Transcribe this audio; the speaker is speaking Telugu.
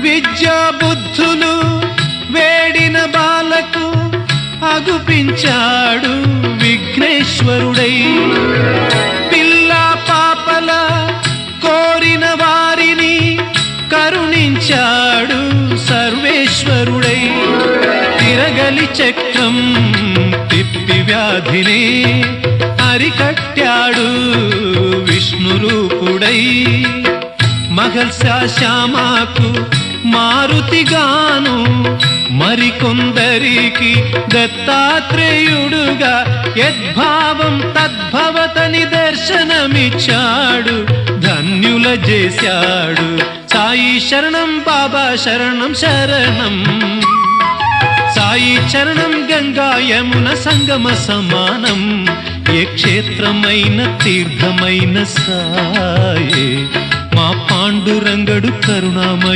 విద్యాబుద్ధులు వేడిన బాలకు అగుపించాడు విఘ్నేశ్వరుడై. పిల్ల పాపల కోరిన వారిని కరుణించాడు సర్వేశ్వరుడై. తిరగలి చక్రం తిప్పి వ్యాధిని అరికట్టాడు విష్ణురూపుడై. మహల్సా శ్యామాకు మారుతిగాను మరికొందరికి దత్తాత్రేయుడుగా యద్భావం తద్భవతని దర్శనమిచ్చాడు ధన్యుల చేశాడు. సాయి శరణం బాబా శరణం శరణం. సాయి చరణం గంగా యమున సంగమ సమానం. ఏ క్షేత్రమైన తీర్థమైన సాయే మా పాండురంగడు కరుణామయ